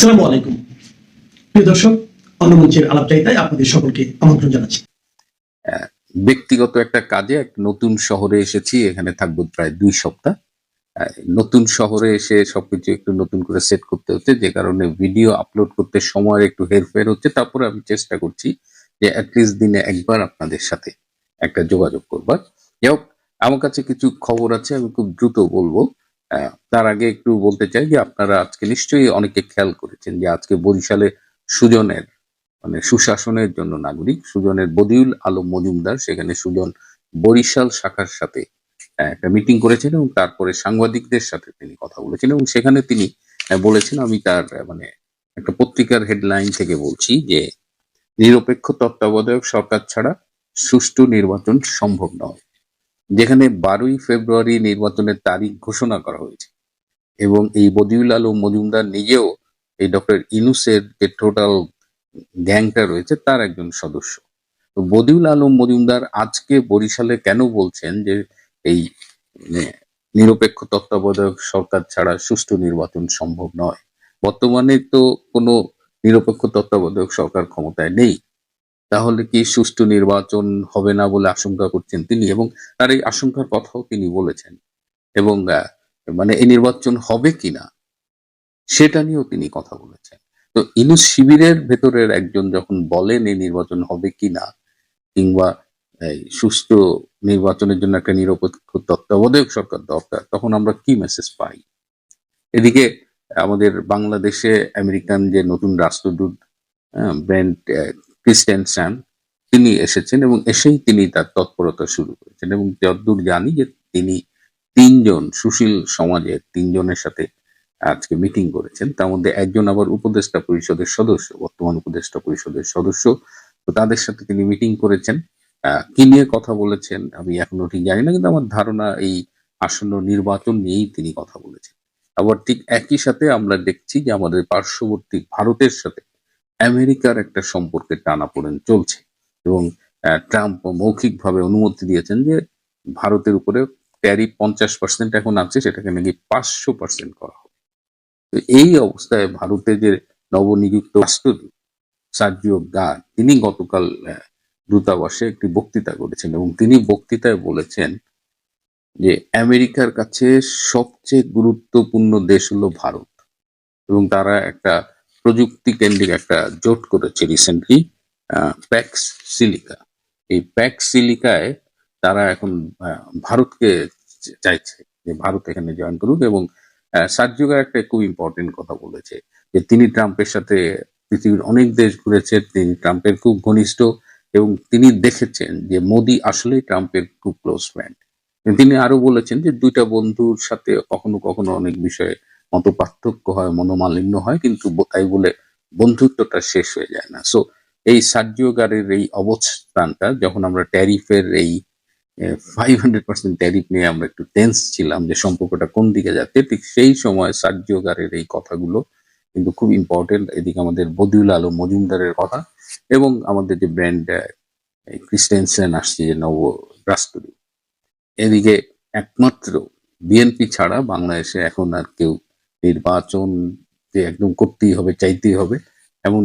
আসসালামু আলাইকুম। প্রিয় দর্শক অন্নমঞ্চের আপনাদের সকলকে আমন্ত্রণ জানাচ্ছি। ব্যক্তিগত একটা কাজে এক নতুন শহরে এসেছি, এখানে থাকব প্রায় দুই সপ্তাহ। নতুন শহরে এসে সবকিছু একটু নতুন করে সেট করতে হচ্ছে, যে কারণে ভিডিও আপলোড করতে সময়ের একটু হেরফের হচ্ছে। তারপরে আমি চেষ্টা করছি যে অ্যাটলিস্ট দিনে একবার আপনাদের সাথে একটা যোগাযোগ করবার। যাই হোক, আমার কাছে কিছু খবর আছে, আমি খুব দ্রুত বলব। তার আগে একটু বলতে চাই যে আপনারা আজকে নিশ্চয়ই অনেকে খেয়াল করেছেন যে আজকে বরিশালে সুজনের মানে সুশাসনের জন্য নাগরিক, সুজনের বদিউল আলম মজুমদার, সেখানে সুজন বরিশাল শাখার সাথে একটা মিটিং করেছেন এবং তারপরে সাংবাদিকদের সাথে তিনি কথা বলেছেন এবং সেখানে তিনি বলেছেন, আমি তার মানে একটা পত্রিকার হেডলাইন থেকে বলছি যে, নিরপেক্ষ তত্ত্বাবধায়ক সরকার ছাড়া সুষ্ঠু নির্বাচন সম্ভব নয়। যেখানে বারোই ফেব্রুয়ারি নির্বাচনের তারিখ ঘোষণা করা হয়েছে। এবং এই বদিউল আলম মজুমদার নিজেও এই ডক্টর ইনুসের যে টোটাল গ্যাংটা রয়েছে তার একজন সদস্য। তো বদিউল আলম মজুমদার আজকে বরিশালে কেন বলছেন যে এই মানে, নিরপেক্ষ তত্ত্বাবধায়ক সরকার ছাড়া সুষ্ঠু নির্বাচন সম্ভব নয়? বর্তমানে তো কোনো নিরপেক্ষ তত্ত্বাবধায়ক সরকার ক্ষমতায় নেই। তাহলে কি সুষ্ঠু নির্বাচন হবে না বলে আশঙ্কা করছেন তিনি? এবং তার এই আশঙ্কার কথাও তিনি বলেছেন। এবং মানে এই নির্বাচন হবে কিনা সেটা নিয়েও তিনি কথা বলেছেন। তো ইনুস শিবিরের ভেতরের একজন যখন বলেন এই নির্বাচন হবে কিনা কিংবা সুস্থ নির্বাচনের জন্য একটা নিরপেক্ষ তত্ত্বাবধায়ক সরকার দরকার তখন আমরা কি মেসেজ পাই? এদিকে আমাদের বাংলাদেশে আমেরিকান যে নতুন রাষ্ট্রদূত আহ, আহ, তিনি এসেছেন এবং এসেই তিনি তার তৎপরতা শুরু করেছেন এবং যতদূর জানি যে তিনি তিনজন সুশীল সমাজের তিনজনের সাথে আজকে মিটিং করেছেন। তার মধ্যে একজন আবার উপদেষ্টা পরিষদের সদস্য বর্তমান উপদেষ্টা পরিষদের সদস্য। তো তাদের সাথে তিনি মিটিং করেছেন। কি নিয়ে কথা বলেছেন আমি এখনও ঠিক জানি না কিন্তু আমার ধারণা এই আসন্ন নির্বাচন নিয়েই তিনি কথা বলেছেন। আবার ঠিক একই সাথে আমরা দেখছি যে আমাদের পার্শ্ববর্তী ভারতের সাথে আমেরিকার একটা সম্পর্কে টানাপোড়েন চলছে এবং ট্রাম্প মৌখিকভাবে অনুমতি দিয়েছেন যে ভারতের উপরে ট্যারিফ পঞ্চাশ পার্সেন্ট এখন আছে, সেটাকে নাকি পাঁচশো পার্সেন্ট করা হবে। তো এই অবস্থায় ভারতে যে নবনিযুক্ত রাষ্ট্রদূত সার্জিও গা, তিনি গতকাল দূতাবাসে একটি বক্তৃতা করেছেন এবং তিনি বক্তৃতায় বলেছেন যে আমেরিকার কাছে সবচেয়ে গুরুত্বপূর্ণ দেশ হলো ভারত এবং তারা একটা প্রযুক্তি কেন্দ্রিক একটা জোট করেছে রিসেন্টলি প্যাক্স সিলিকা এই প্যাক্স সিলিকায় তারা এখন ভারতকে চাইছে যে ভারত এখানে জয়েন করুক এবং সার্জিওগার একটা খুব ইম্পর্টেন্ট কথা বলেছে যে তিনি ট্রাম্পের সাথে পৃথিবীর অনেক দেশ ঘুরেছে তিনি ট্রাম্পের খুব ঘনিষ্ঠ এবং তিনি দেখেছেন যে মোদি আসলেই ট্রাম্পের খুব ক্লোজ ফ্রেন্ড তিনি আরও বলেছেন যে দুইটা বন্ধুর সাথে কখনো কখনো অনেক বিষয়ে মত পার্থক্য হয়, মনোমালিন্য হয়, কিন্তু তাই বলে বন্ধুত্বটা শেষ হয়ে যায় না। সো এই সার্জিও গারের এই অবস্থানটা, যখন আমরা ট্যারিফের এই ফাইভ হান্ড্রেড পার্সেন্ট ট্যারিফ নিয়ে আমরা একটু টেন্স ছিলাম যে সম্পর্কটা কোন দিকে যাচ্ছে, ঠিক সেই সময় সার্জিওগারের এই কথাগুলো কিন্তু খুব ইম্পর্টেন্ট এদিকে আমাদের বদিউল আলম মজুমদারের কথা এবং আমাদের যে ব্র্যান্ড ক্রিস্টেনসেন আসছে যে নব রাষ্ট্রদূত এদিকে একমাত্র বিএনপি ছাড়া বাংলাদেশে এখন আর কেউ নির্বাচন যে একদম করতেই হবে, চাইতেই হবে, এমন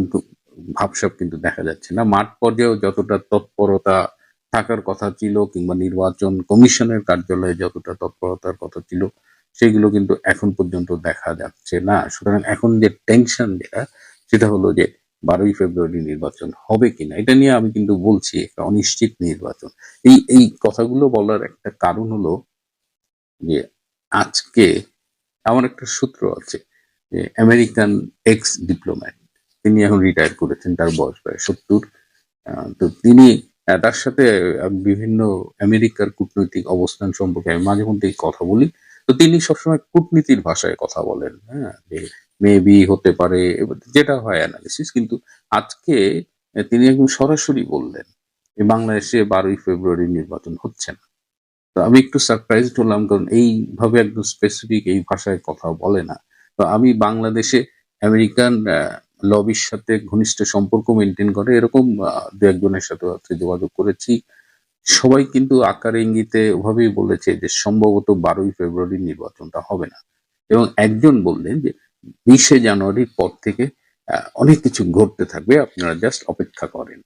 ভাবসাব কিন্তু দেখা যাচ্ছে না। মাঠ পর্যায়েও যতটা তৎপরতা থাকার কথা ছিল কিংবা নির্বাচন কমিশনের কার্যালয়ে যতটা তৎপরতার কথা ছিল, সেগুলো কিন্তু এখন পর্যন্ত দেখা যাচ্ছে না। সুতরাং এখন যে টেনশন যেটা, সেটা হলো যে বারোই ফেব্রুয়ারি নির্বাচন হবে কিনা, এটা নিয়ে আমি কিন্তু বলছি, একটা অনিশ্চিত নির্বাচন। এই এই কথাগুলো বলার একটা কারণ হলো যে আজকে আমার একটা সূত্র আছে যে আমেরিকান এক্স ডিপ্লোম্যাট তিনি এখন রিটায়ার করেছেন, তার বয়স প্রায় সত্তর। তো তিনি তার সাথে বিভিন্ন আমেরিকার কূটনৈতিক অবস্থান সম্পর্কে আমি মাঝে মধ্যেই কথা বলি। তো তিনি সবসময় কূটনীতির ভাষায় কথা বলেন হ্যাঁ যে মেবি হতে পারে, যেটা হয় অ্যানালিসিস কিন্তু আজকে তিনি একদম সরাসরি বললেন যে বাংলাদেশে বারোই ফেব্রুয়ারি নির্বাচন হচ্ছে না। তো আমি একটু সারপ্রাইজড হলাম কারণ এইভাবে একদম স্পেসিফিক এই ভাষায় কথা বলে না। তো আমি বাংলাদেশে আমেরিকান লবির সাথে ঘনিষ্ঠ সম্পর্ক মেনটেন করে, এরকম দু একজনের সাথে যোগাযোগ করেছি। সবাই কিন্তু আকার ইঙ্গিতে ওভাবেই বলেছে যে সম্ভবত বারোই ফেব্রুয়ারি নির্বাচনটা হবে না। এবং একজন বললেন যে বিশে জানুয়ারির পর থেকে অনেক কিছু ঘটতে থাকবে, আপনারা জাস্ট অপেক্ষা করেন।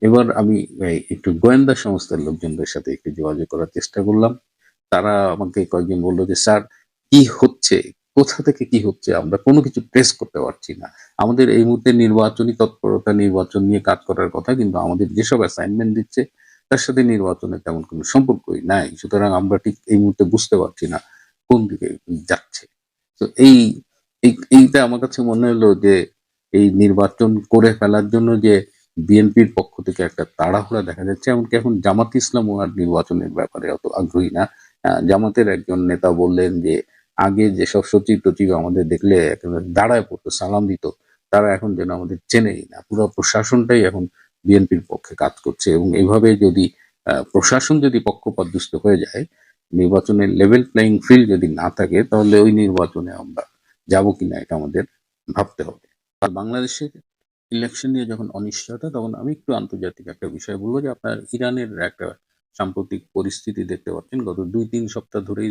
এবার আমি একটু গোয়েন্দা সংস্থার লোকজনদের সাথে একটু যোগাযোগ করার চেষ্টা করলাম। তারা আমাকে কয়েকজন বলল যে, স্যার, কি হচ্ছে? কোথা থেকে কি হচ্ছে? আমরা কোনো কিছু ট্রেস করতে পারছি না। আমাদের এই মুহূর্তে নির্বাচনী তৎপরতা, নির্বাচন নিয়ে কাজ করার কথা, কিন্তু আমাদের যেসব অ্যাসাইনমেন্ট দিচ্ছে, তার সাথে নির্বাচনের তেমন কোনো সম্পর্কই নাই। সুতরাং আমরা ঠিক এই মুহূর্তে বুঝতে পারছি না কোন দিকে যাচ্ছে। তো এই- এইটা আমার কাছে মনে হলো যে, এই নির্বাচন করে ফেলার জন্য যে বিএনপির পক্ষ থেকে একটা তাড়াহুড়া দেখা যাচ্ছে, এমনকি এখন জামাত ইসলামও আর নির্বাচনের ব্যাপারে অত আগ্রহী না। জামাতের একজন নেতা বললেন যে, আগে যেসব সচিব টচিব আমাদের দেখলে দাঁড়ায় পড়তো, সালাম দিত, তারা এখন যেন আমাদের চেনেই না। পুরো প্রশাসনটাই এখন বিএনপির পক্ষে কাজ করছে এবং এইভাবে যদি প্রশাসন যদি পক্ষপাতদুষ্ট হয়ে যায়, নির্বাচনের লেভেল প্লেইং ফিল্ড যদি না থাকে, তাহলে ওই নির্বাচনে আমরা যাব কিনা এটা আমাদের ভাবতে হবে। আর বাংলাদেশের ইলেকশন নিয়ে যখন অনিশ্চয়তা, তখন আমি একটু আন্তর্জাতিক একটা বিষয় বলব যে আপনার ইরানের একটা সাম্প্রতিক পরিস্থিতি দেখতে পাচ্ছেন। গত দুই তিন সপ্তাহ ধরেই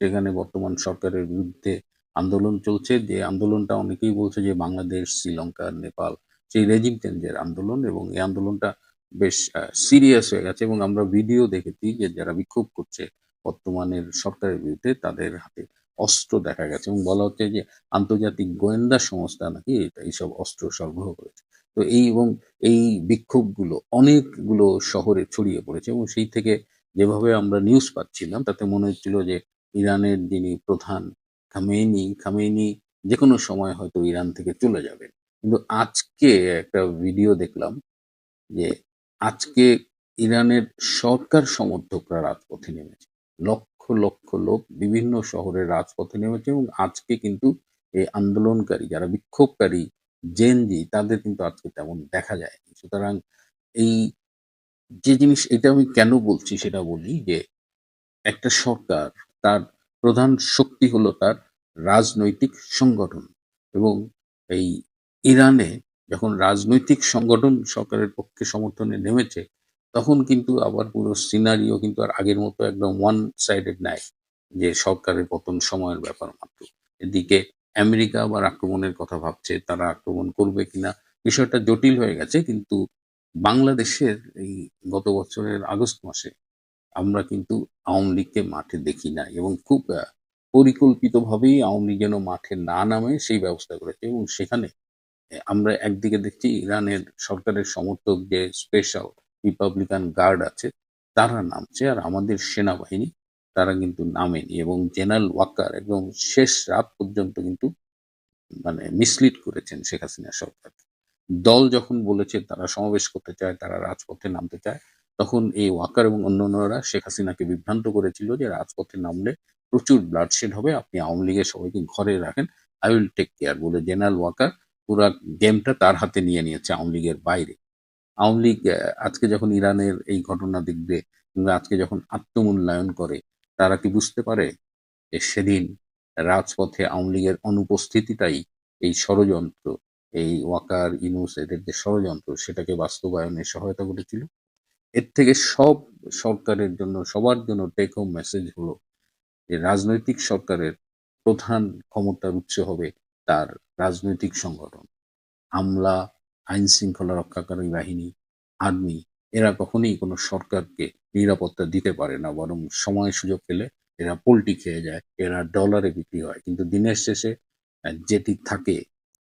সেখানে বর্তমান সরকারের বিরুদ্ধে আন্দোলন চলছে। যে আন্দোলনটা অনেকেই বলছে যে বাংলাদেশ, শ্রীলঙ্কা, নেপাল সেই রেজিম চেঞ্জের আন্দোলন এবং এই আন্দোলনটা বেশ সিরিয়াস হয়ে গেছে এবং আমরা ভিডিও দেখেছি যে যারা বিক্ষোভ করছে বর্তমানের সরকারের বিরুদ্ধে তাদের হাতে অস্ত্র দেখা গেছে এবং বলা হচ্ছে যে আন্তর্জাতিক গোয়েন্দা সংস্থা নাকি এইসব অস্ত্র সরবরাহ করেছে। তো এই এবং এই বিক্ষোভগুলো অনেকগুলো শহরে ছড়িয়ে পড়েছে এবং সেই থেকে যেভাবে আমরা নিউজ পাচ্ছিলাম, তাতে মনে হচ্ছিল যে ইরানের যিনি প্রধান খামেনি খামেনি যে কোনো সময় হয়তো ইরান থেকে চলে যাবেন কিন্তু আজকে একটা ভিডিও দেখলাম যে আজকে ইরানের সরকার সমর্থকরা রাজপথে নেমেছে। লক্ষ লক্ষ লক্ষ লোক বিভিন্ন শহরের রাজপথে নেমেছে এবং আজকে কিন্তু এই আন্দোলনকারী, যারা বিক্ষোভকারী জেনজি তাদের কিন্তু আজকে তেমন দেখা যায়নি। সুতরাং এই যে জিনিস, এটা আমি কেন বলছি সেটা বলি যে একটা সরকার, তার প্রধান শক্তি হলো তার রাজনৈতিক সংগঠন এবং এই ইরানে যখন রাজনৈতিক সংগঠন সরকারের পক্ষে সমর্থনে নেমেছে তখন কিন্তু আবার পুরো সিনারিও কিন্তু আর আগের মতো একদম ওয়ান সাইডেড নাই, যে সরকারের পতন সময়ের ব্যাপার মাত্র। এদিকে আমেরিকা আবার আক্রমণের কথা ভাবছে, তারা আক্রমণ করবে কিনা বিষয়টা জটিল হয়ে গেছে, কিন্তু বাংলাদেশের এই গত বছরের আগস্ট মাসে আমরা কিন্তু আওয়ামী লীগকে মাঠে দেখি না এবং খুব পরিকল্পিতভাবেই আওয়ামী লীগ যেন মাঠে না নামে সেই ব্যবস্থা করেছে এবং সেখানে আমরা একদিকে দেখছি ইরানের সরকারের সমর্থক যে স্পেশাল রিপাবলিকান গার্ড আছে, তারা নামছে আর আমাদের সেনাবাহিনী তারা কিন্তু নামেনি এবং জেনারেল ওয়াকার একদম শেষ রাত পর্যন্ত কিন্তু মানে মিসলিড করেছেন শেখ হাসিনা সরকার। দল যখন বলেছে তারা সমাবেশ করতে চায়, তারা রাজপথে নামতে চায়, তখন এই ওয়াকার এবং অন্যান্যরা শেখ হাসিনাকে বিভ্রান্ত করেছিল যে রাজপথে নামলে প্রচুর ব্লাডশেড হবে, আপনি আওয়ামী লীগের সবাইকে ঘরে রাখেন আই উইল টেক কেয়ার বলে জেনারেল ওয়াকার পুরা গেমটা তার হাতে নিয়ে নিয়েছে আওয়ামী লীগের বাইরে। আওয়ামী লীগ আজকে যখন ইরানের এই ঘটনা দেখবে কিংবা আজকে যখন আত্মমূল্যায়ন করে, তারা কি বুঝতে পারে যে সেদিন রাজপথে আওয়ামী লীগের অনুপস্থিতিটাই এই ষড়যন্ত্র, এই ওয়াকার ইনুস এদের যে ষড়যন্ত্র, সেটাকে বাস্তবায়নে সহায়তা করেছিল? এর থেকে সব সরকারের জন্য, সবার জন্য টেক হোম মেসেজ হলো যে রাজনৈতিক সরকারের প্রধান ক্ষমতার উৎস হবে তার রাজনৈতিক সংগঠন। হামলা আইন শৃঙ্খলা রক্ষাকারী বাহিনী, আর্মি, এরা কখনোই কোনো সরকারকে নিরাপত্তা দিতে পারে না। বরং সময় সুযোগ পেলে এরা পোল্টি খেয়ে যায়, এরা ডলারে বিক্রি হয়। কিন্তু দিনের শেষে যেটি থাকে,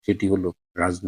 সেটি হলো রাজনৈতিক